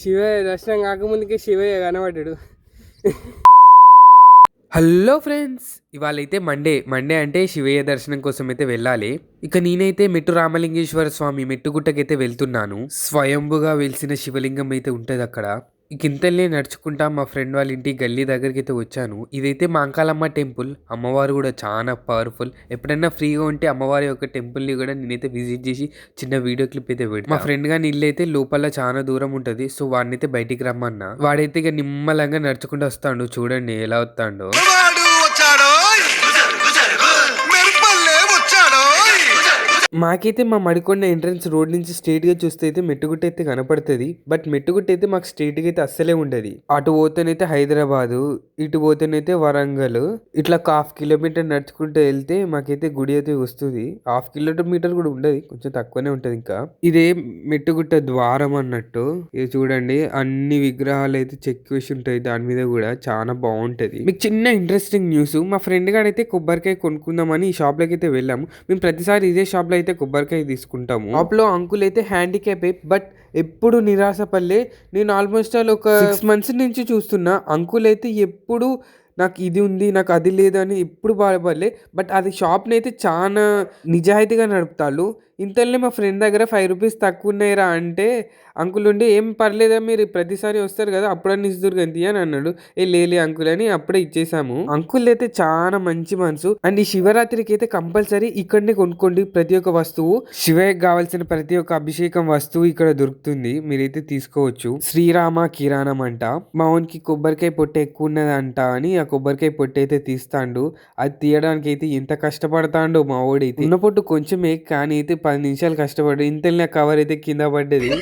శివయ్య దర్శనం కాకముందుకే శివయ్య కనబడ్డాడు. హలో ఫ్రెండ్స్ ఇవాళ అయితే మండే మండే అంటే శివయ్య దర్శనం కోసం అయితే వెళ్ళాలి. ఇక నేనైతే మెట్టు రామలింగేశ్వర స్వామి మెట్టుగుట్టకైతే వెళ్తున్నాను. స్వయంభుగా వెలిసిన శివలింగం అయితే ఉంటుంది అక్కడ ఇక నడుచుకుంటా మా ఫ్రెండ్ వాళ్ళ ఇంటి గల్లీ దగ్గరికి అయితే వచ్చాను. ఇదైతే మా అంకాలమ్మ టెంపుల్. అమ్మవారు కూడా చాలా పవర్ఫుల్. ఎప్పుడైనా ఫ్రీగా ఉంటే అమ్మవారి యొక్క టెంపుల్ని కూడా నేనైతే విజిట్ చేసి చిన్న వీడియో క్లిప్ అయితే పెట్టి మా ఫ్రెండ్ గాని ఇల్లు అయితే లోపల చాలా దూరం ఉంటుంది. సో వాడినైతే బయటికి రమ్మన్నా. వాడైతే ఇక నిమ్మలంగా నడుచుకుంటూ వస్తాడు. చూడండి ఎలా వస్తాడో. మాకైతే మా మడికొండ ఎంట్రన్స్ రోడ్ నుంచి స్ట్రేట్గా చూస్తే అయితే మెట్టుగుట్ట అయితే కనపడుతుంది. బట్ మెట్టుగుట్ట అయితే మాకు స్ట్రేట్గా అయితే అస్సలే ఉండదు. అటు పోతేనైతే హైదరాబాదు ఇటు పోతేనైతే వరంగల్ ఇట్లా ఒక హాఫ్ కిలోమీటర్ నడుచుకుంటూ వెళ్తే మాకైతే గుడి అయితే వస్తుంది. హాఫ్ కిలోమీటర్ కూడా ఉండదు కొంచెం తక్కువనే ఉంటుంది ఇంకా. ఇదే మెట్టుగుట్ట ద్వారం అన్నట్టు. ఇది చూడండి అన్ని విగ్రహాలు అయితే చెక్ వేసి ఉంటాయి దాని మీద కూడా. చాలా బాగుంటది. మీకు చిన్న ఇంట్రెస్టింగ్ న్యూస్ మా ఫ్రెండ్ గారు అయితే కొబ్బరికాయ కొనుక్కుందామని ఈ షాప్లోకి అయితే వెళ్ళాము. మేము ప్రతిసారి ఇదే షాప్లో అయితే కొబ్బరికాయ తీసుకుంటాము. షాప్లో అంకుల్ అయితే హ్యాండిక్యాప్ బట్ ఎప్పుడు నిరాశపల్లే నేను ఆల్మోస్ట్ ఆల్ ఒక సిక్స్ మంత్స్ నుంచి చూస్తున్నా. అంకుల్ అయితే ఎప్పుడు నాకు ఇది ఉంది నాకు అది లేదు అని ఎప్పుడు బాధపడలే. బట్ అది షాప్ని అయితే చాలా నిజాయితీగా నడుపుతాళ్ళు. ఇంతలోనే మా ఫ్రెండ్ దగ్గర ఫైవ్ రూపీస్ తక్కువ ఉన్నాయిరా అంటే అంకుల్ ఉండి ఏం పర్లేదా మీరు? ప్రతిసారి వస్తారు కదా అప్పుడన్నీ ఇస్తురు గంతి అని అన్నాడు. ఏ లేలే అంకుల్ అని అప్పుడే ఇచ్చేసాము. అంకుల్ అయితే చాలా మంచి మనసు. అండ్ ఈ శివరాత్రికి అయితే కంపల్సరీ ఇక్కడనే కొనుక్కోండి ప్రతి ఒక్క వస్తువు. శివయ్యకి కావాల్సిన ప్రతి ఒక్క అభిషేకం వస్తువు ఇక్కడ దొరుకుతుంది. మీరైతే తీసుకోవచ్చు. శ్రీరామ కిరాణం అంట. మావన్కి కొబ్బరికాయ పొట్టు ఎక్కువ ఉన్నదంట అని ఆ కొబ్బరికాయ పొట్టు అయితే తీస్తాండు. అది తీయడానికి అయితే ఎంత కష్టపడతాండో మా ఓడైతే. ఉన్న పొట్టు కొంచెమే కానీ అయితే పది నిమిషాలు కష్టపడి ఇంతలో కవర్ అయితే కింద పడ్డది.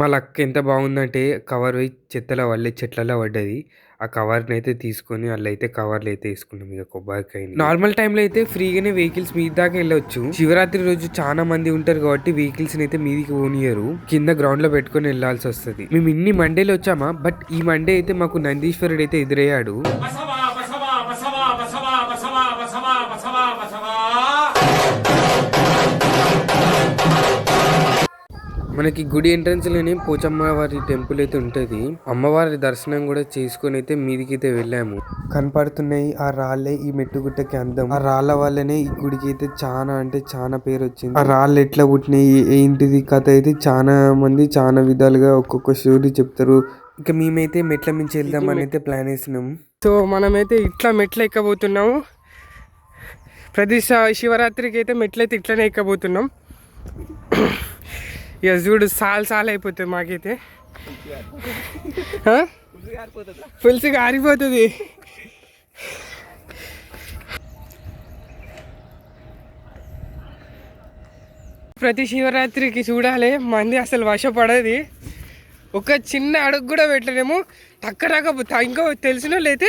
మా లక్ ఎంత బాగుందంటే కవర్ పోయి చెత్తల వల్లే చెట్లలో పడ్డది. ఆ కవర్ని అయితే తీసుకొని వాళ్ళు అయితే కవర్లు అయితే వేసుకున్నాం ఇక కొబ్బరికాయ నార్మల్ టైంలో అయితే ఫ్రీగానే వెహికల్స్ మీద దాకా వెళ్ళొచ్చు. శివరాత్రి రోజు చాలా మంది ఉంటారు కాబట్టి వెహికల్స్ అయితే మీదికి పోనియరు. కింద గ్రౌండ్లో పెట్టుకొని వెళ్ళాల్సి వస్తుంది. మేము ఇన్ని మండేలు వచ్చామా? బట్ ఈ మండే అయితే మాకు నందీశ్వరుడు అయితే ఎదురయ్యాడు. మనకి గుడి ఎంట్రన్స్లోనే పోచమ్మ వారి టెంపుల్ అయితే ఉంటుంది. అమ్మవారి దర్శనం కూడా చేసుకొని అయితే మీదికి అయితే వెళ్ళాము. కనపడుతున్నాయి ఆ రాళ్ళే ఈ మెట్టుగుట్టకి అందం. ఆ రాళ్ళ వల్లనే ఈ గుడికి అయితే చాలా అంటే చాలా పేరు వచ్చింది. ఆ రాళ్ళు ఎట్లా పుట్టినాయి? ఏంటిది? కథ అయితే చాలా మంది చాలా విధాలుగా ఒక్కొక్క స్టోరీ చెప్తారు. ఇంకా మేమైతే మెట్ల మించి వెళ్దామని అయితే ప్లాన్ వేసినాం సో మనమైతే ఇట్లా మెట్లు ఎక్కబోతున్నాము ప్రతి శివరాత్రికి అయితే మెట్లయితే ఇట్లానే ఇట్లనే ఎక్కబోతున్నాం. ఇక చూడు సాల్ సాల్ అయిపోతుంది మాకైతే. ఆ? పులుసు కారిపోతుంది ప్రతి శివరాత్రికి చూడాలి మంది అసలు వశపడది. ఒక చిన్న అడుగు కూడా పెట్టలేము. టక్క ఇంకా తెలిసిన వాళ్ళు అయితే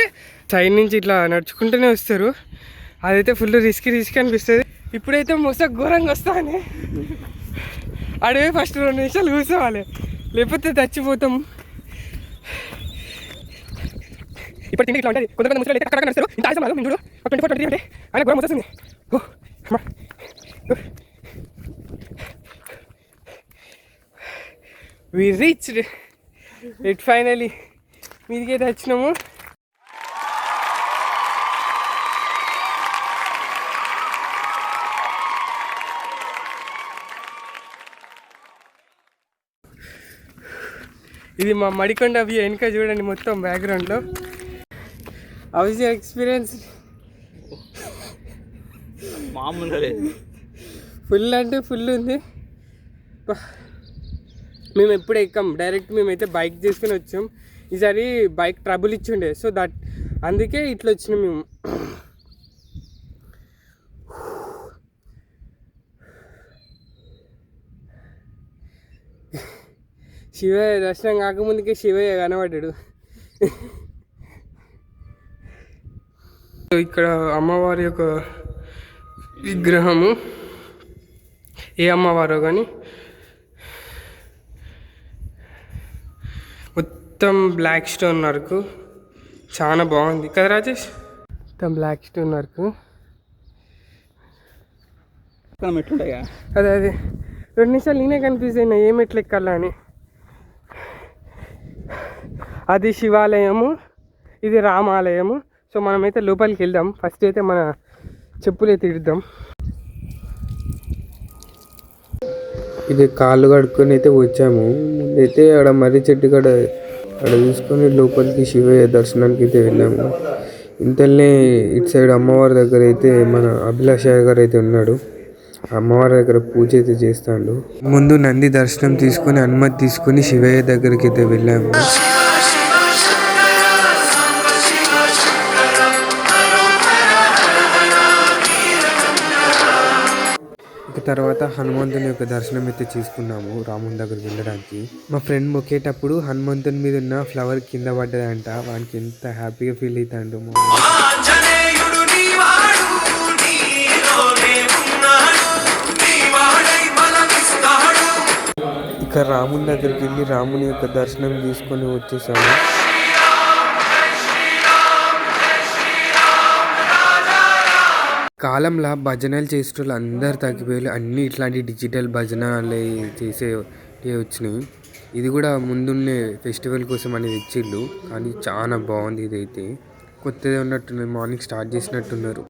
సైడ్ నుంచి ఇట్లా నడుచుకుంటూనే వస్తారు. అదైతే ఫుల్ రిస్క్ రిస్క్ అనిపిస్తుంది. ఇప్పుడైతే మొస ఘోరంగా వస్తానే అడవి ఫస్ట్ రెండు నిమిషాలు కూర్చోవాలి. లేకపోతే చచ్చిపోతాం. ఇప్పుడు తిండి ఇట్లా ఉంటుంది. కొంతమంది ముసలి అయితే అక్కడ నడుస్తారు. ఇంత రాదు. చూడు. ట్వంటీ ఫోర్ ట్వంటీ అంటే ఆయన వి రీచ్డ్ ఇట్ ఫైనలీ మీదికైతే వచ్చినాము ఇది మా మడికొండ వ్యూ వెనుక చూడండి మొత్తం బ్యాక్గ్రౌండ్లో హౌస్ ఎక్స్పీరియన్స్ మామూలుగా లేదు. ఫుల్ అంటే ఫుల్ ఉంది. మేము ఎప్పుడు ఎక్కాం డైరెక్ట్ మేమైతే బైక్ తీసుకుని వచ్చాం. ఈసారి బైక్ ట్రబుల్ ఇచ్చిండే సో దట్ అందుకే ఇట్లా వచ్చినాం మేము. శివయ్య దర్శనం కాకముందుకే శివయ్య కనబడ్డాడు. ఇక్కడ అమ్మవారి యొక్క విగ్రహము. ఏ అమ్మవారో కానీ మొత్తం బ్లాక్ స్టోన్ వర్క్ చాలా బాగుంది. కదా రాజేష్? మొత్తం బ్లాక్ స్టోన్ వర్క్. అదే అదే. రెండు నిమిషాలు నేనే కన్ఫ్యూజ్ అయినా ఏం ఎట్లా ఎక్కాలా అని. అది శివాలయము ఇది రామాలయము. సో మనమైతే లోపలికి వెళ్దాం. ఫస్ట్ అయితే మన చెప్పులు అయితే ఇది కాళ్ళు కడుక్కొని అయితే వచ్చాము. అయితే ఆడ మర్రి చెట్టు కాడ అక్కడ చూసుకొని లోపలికి శివయ్య దర్శనానికి అయితే వెళ్ళాము. ఇంతలోనే ఇటు సైడ్ అమ్మవారి దగ్గర అయితే మన అభిలాష గారు అయితే ఉన్నాడు. అమ్మవారి దగ్గర పూజ అయితే చేస్తాడు. ముందు నంది దర్శనం తీసుకొని అనుమతి తీసుకొని శివయ్య దగ్గరికి అయితే వెళ్ళాము. తర్వాత హనుమంతుని యొక్క దర్శనం అయితే చేసుకున్నాము రాముని దగ్గరికి వెళ్ళడానికి. మా ఫ్రెండ్ మొక్కేటప్పుడు హనుమంతుని మీద ఉన్న ఫ్లవర్ కింద పడ్డదంట. వానికి ఎంత హ్యాపీగా ఫీల్ అవుతాడు ఇక రాముని దగ్గరికి వెళ్ళి రాముని యొక్క దర్శనం తీసుకొని వచ్చేసాము. కాలంలో భజనలు చేసేటోళ్ళు అందరు తగ్గిపోయారు. అన్ని ఇట్లాంటి డిజిటల్ భజనలు చేసే వచ్చినాయి. ఇది కూడా ముందున్నే ఫెస్టివల్ కోసం అనేది ఇచ్చిళ్ళు కానీ చాలా బాగుంది ఇదైతే. కొత్తది ఉన్నట్టుంది మార్నింగ్ స్టార్ట్ చేసినట్టున్నారు.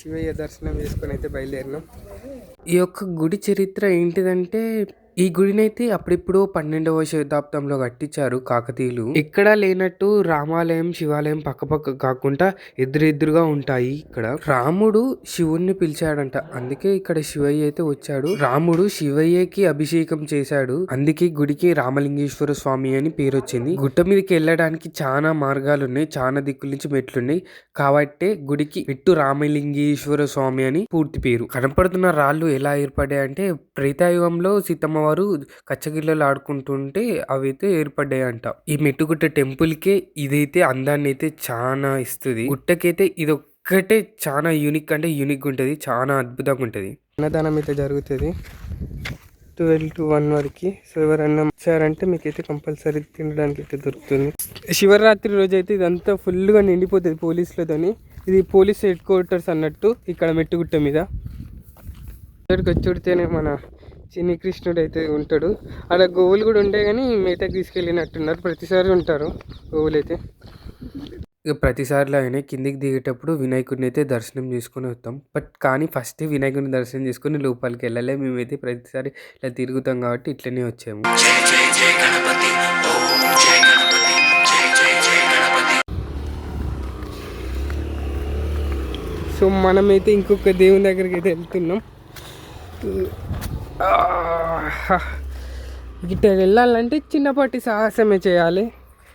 శివయ్య దర్శనం చేసుకొని అయితే బయలుదేరినాం. ఈ యొక్క గుడి చరిత్ర ఏంటిదంటే ఈ గుడినైతే అప్పుడిప్పుడు పన్నెండవ శతాబ్దంలో కట్టించారు కాకతీయులు. ఇక్కడ లేనట్టు రామాలయం శివాలయం పక్కపక్క కాకుండా ఎదురెదురుగా ఉంటాయి ఇక్కడ. రాముడు శివుణ్ణి పిలిచాడంట. అందుకే ఇక్కడ శివయ్య అయితే వచ్చాడు. రాముడు శివయ్యకి అభిషేకం చేశాడు. అందుకే గుడికి రామలింగేశ్వర స్వామి అని పేరు వచ్చింది. గుట్ట మీదకి వెళ్ళడానికి చాలా మార్గాలు ఉన్నాయి చాలా దిక్కుల నుంచి మెట్లున్నాయి. కాబట్టే గుడికి మెట్టు రామలింగేశ్వర స్వామి అని పూర్తి పేరు. కనపడుతున్న రాళ్ళు ఎలా ఏర్పడాయి అంటే త్రేతాయుగంలో సీతమ్మ వారు కచ్చగిళ్ళలు ఆడుకుంటుంటే అవైతే ఏర్పడ్డాయి అంట ఈ మెట్టుగుట్ట టెంపుల్కే ఇదైతే అందాన్ని అయితే చాలా ఇస్తుంది. గుట్టకైతే ఇది ఒక్కటే చాలా యూనిక్ అంటే యూనిక్ ఉంటుంది చాలా అద్భుతంగా ఉంటుంది. అన్నదానం అయితే జరుగుతుంది. ట్వెల్వ్ టు వన్ వరకు సో ఎవరన్నా వచ్చారంటే మీకైతే కంపల్సరీ తినడానికి అయితే దొరుకుతుంది. శివరాత్రి రోజు అయితే ఇదంతా ఫుల్గా నిండిపోతుంది పోలీసులతోని. ఇది పోలీస్ హెడ్ క్వార్టర్స్ అన్నట్టు ఇక్కడ మెట్టుగుట్ట మీద. ఇక్కడికి వచ్చి మన చిన్ని కృష్ణుడు అయితే ఉంటాడు. అక్కడ గోవులు కూడా ఉండే కానీ మేతకి తీసుకెళ్ళినట్టున్నారు. ప్రతిసారి ఉంటారు గోవులు అయితే ఇక ప్రతిసారిలో అయినా కిందికి దిగేటప్పుడు వినాయకుడిని అయితే దర్శనం చేసుకొని వస్తాం. బట్ కానీ ఫస్ట్ వినాయకుడిని దర్శనం చేసుకొని లోపలికి వెళ్ళాలి. మేమైతే ప్రతిసారి ఇలా తిరుగుతాం కాబట్టి ఇట్లనే వచ్చాము. సో మనమైతే ఇంకొక దేవుని దగ్గరికి అయితే వెళ్తున్నాం. ఆహా. ఇట్ట వెళ్ళాలంటే చిన్నపాటి సాహసమే చేయాలి.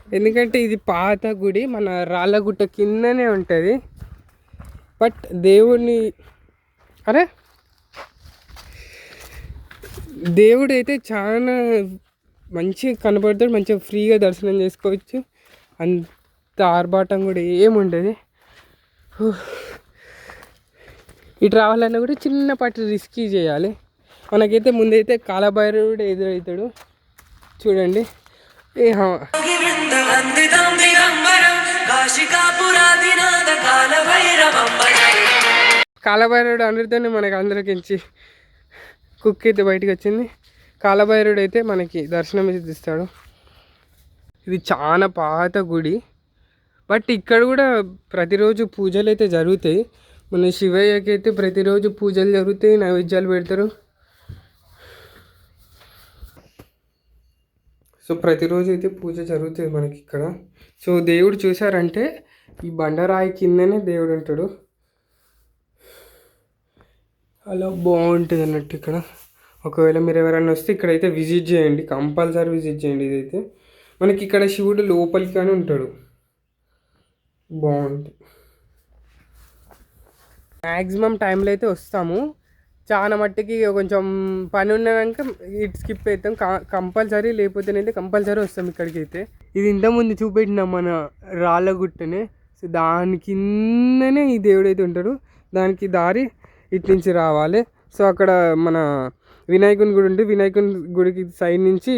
ఎందుకంటే ఇది పాత గుడి మన రాళ్ళగుట్ట కిందనే ఉంటుంది. బట్ దేవుడిని అరే! దేవుడు అయితే చాలా మంచిగా కనపడతాడు మంచిగా ఫ్రీగా దర్శనం చేసుకోవచ్చు. అంత ఆర్భాటం కూడా ఏముండదు. ఇటు రావాలన్నా కూడా చిన్నపాటి రిస్కీ చేయాలి. మనకైతే ముందైతే కాలభైరవుడు ఎదురవుతాడు. చూడండి. ఏ కాలభైరవుడు అందరితోనే మనకి అందరికించి కుక్ అయితే బయటకు వచ్చింది. కాలభైరవుడు అయితే మనకి దర్శనం అయితే ఇస్తాడు. ఇది చాలా పాత గుడి. బట్ ఇక్కడ కూడా ప్రతిరోజు పూజలు అయితే జరుగుతాయి. మన శివయ్యకి అయితే ప్రతిరోజు పూజలు జరుగుతాయి నైవేద్యాలు పెడతారు. సో ప్రతిరోజు అయితే పూజ జరుగుతుంది మనకి ఇక్కడ. సో దేవుడు చూసారంటే ఈ బండరాయి కిందనే దేవుడు ఉంటాడు. అలా బాగుంటుంది అన్నట్టు ఇక్కడ. ఒకవేళ మీరు ఎవరైనా వస్తే ఇక్కడైతే విజిట్ చేయండి. కంపల్సరీ విజిట్ చేయండి ఇదైతే. మనకి ఇక్కడ శివుడు లోపలికి కానీ ఉంటాడు. బాగుంటుంది మ్యాక్సిమం టైంలో అయితే వస్తాము. చాలా మట్టుకి కొంచెం పని ఉన్నాక ఇటు స్కిప్ అవుతాం కంపల్సరీ లేకపోతేనైతే కంపల్సరీ వస్తాం ఇక్కడికి అయితే. ఇది ఇంతకుముందు చూపెట్టినాం మన రాళ్ళగుట్టనే సో దాని కిందనే ఈ దేవుడు అయితే ఉంటాడు. దానికి దారి ఇటు నుంచి రావాలి. సో అక్కడ మన వినాయకుని గుడి ఉంటే వినాయకుని గుడికి సైడ్ నుంచి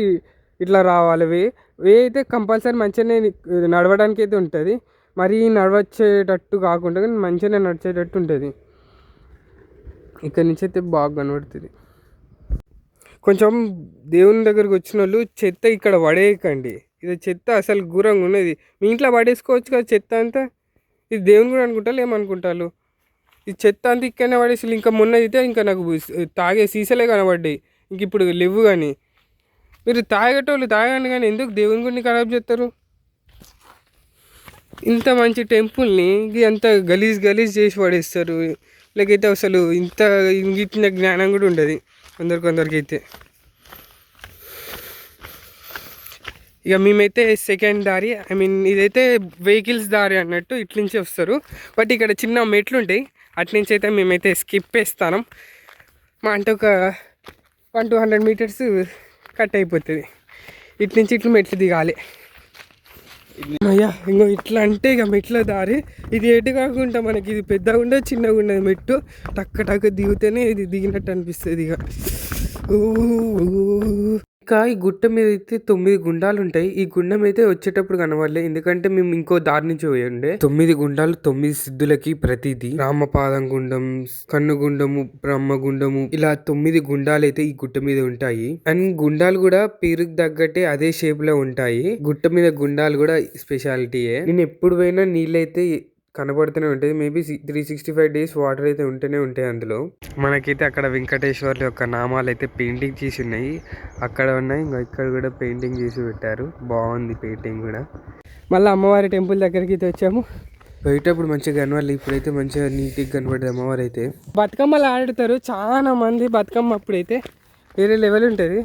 ఇట్లా రావాలి. వే వే అయితే కంపల్సరీ మంచిగానే నడవడానికి అయితే ఉంటుంది. మరీ నడవచ్చేటట్టు కాకుండా కానీ మంచిగానే నడిచేటట్టు ఉంటుంది. ఇక్కడ నుంచి అయితే బాగా కనబడుతుంది. కొంచెం దేవుని దగ్గరకు వచ్చిన వాళ్ళు చెత్త ఇక్కడ పడేయకండి. ఇది చెత్త అసలు ఘోరంగా ఉన్నది. మీ ఇంట్లో పడేసుకోవచ్చు కదా చెత్త అంతా? ఇది దేవుని కూడా అనుకుంటారు ఏమనుకుంటారు? ఈ చెత్త అంతా ఇక్కడనే పడేసి ఇంకా మొన్న అయితే ఇంకా నాకు తాగే సీసలే కనబడ్డాయి. ఇంక ఇప్పుడు లేవు కానీ మీరు తాగేటోళ్ళు తాగండి కానీ ఎందుకు దేవుని గుడిని ఖరాబ్ చేస్తారు? ఇంత మంచి టెంపుల్ని అంత గలీజ్ గలీజ్ చేసి పడేస్తారు. లేకైతే అసలు ఇంత ఇంగిట్టిన జ్ఞానం కూడా ఉండదు. కొందరు కొందరికైతే ఇక మేమైతే సెకండ్ దారి ఐ మీన్ ఇదైతే వెహికల్స్ దారి అన్నట్టు ఇట్ల నుంచి వస్తారు. బట్ ఇక్కడ చిన్న మెట్లు ఉంటాయి. అట్నుంచి అయితే మేమైతే స్కిప్ వేస్తాను మా అంటే ఒక one two hundred metres cut అయిపోతుంది. ఇట్నుంచి ఇట్లు మెట్లు దిగాలి. అయ్యా ఇంకో ఇట్లా అంటే ఇక మెట్ల దారి. ఇది ఎటు కాకుండా మనకి ఇది పెద్దగా ఉండదు చిన్నగా ఉండదు మెట్టు. టక్క టక్క దిగితేనే ఇది దిగినట్టు అనిపిస్తుంది ఇక. ఊ. ఇంకా ఈ గుట్ట మీద అయితే తొమ్మిది గుండాలు ఉంటాయి ఈ గుండం అయితే వచ్చేటప్పుడు కనబడలే. ఎందుకంటే మేము ఇంకో దారి నుంచి పోయండే తొమ్మిది గుండాలు తొమ్మిది సిద్ధులకి ప్రతిది రామపాదం గుండం కన్నుగుండము బ్రహ్మగుండము ఇలా తొమ్మిది గుండాలు అయితే ఈ గుట్ట మీద ఉంటాయి. అండ్ గుండాలు కూడా పేరుకు తగ్గట్టే అదే షేప్లో ఉంటాయి. గుట్ట మీద గుండాలు కూడా స్పెషాలిటీయే నేను ఎప్పుడు పోయినా నీళ్ళైతే కనబడుతూనే ఉంటుంది. Maybe three sixty five days water అయితే ఉంటూనే ఉంటాయి అందులో. మనకైతే అక్కడ వెంకటేశ్వర్ల యొక్క నామాలు అయితే పెయింటింగ్ చేసి ఉన్నాయి. అక్కడ ఉన్నాయి. ఇంకా ఇక్కడ కూడా పెయింటింగ్ చేసి పెట్టారు. బాగుంది పెయింటింగ్ కూడా. మళ్ళీ అమ్మవారి టెంపుల్ దగ్గరికి అయితే వచ్చాము. బయటప్పుడు మంచిగా కనవాలి ఇప్పుడైతే మంచిగా నీట్గా కనబడదు అమ్మవారు అయితే. బతుకమ్మలు ఆడతారు. చాలా మంది బతుకమ్మ అప్పుడైతే వేరే లెవెల్ ఉంటుంది.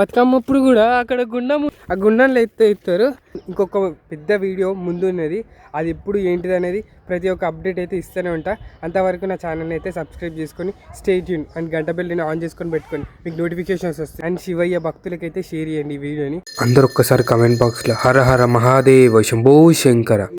బతుకమ్మ అప్పుడు కూడా అక్కడ గుండం ఆ గుండంలో ఎత్తే ఎత్తారు. ఇంకొక పెద్ద వీడియో ముందు ఉన్నది. అది ఎప్పుడు ఏంటిది అనేది ప్రతి ఒక్క అప్డేట్ అయితే ఇస్తూనే ఉంటా. అంతవరకు నా ఛానల్ని అయితే సబ్స్క్రైబ్ చేసుకొని స్టే ట్యూన్ అండ్ గంట బెల్లిని ఆన్ చేసుకొని పెట్టుకొని మీకు నోటిఫికేషన్స్ వస్తాయి. అండ్ శివయ్య భక్తులకైతే షేర్ చేయండి ఈ వీడియోని. అందరు ఒక్కసారి కమెంట్ బాక్స్లో హర హర మహాదేవ శంభో శంకర.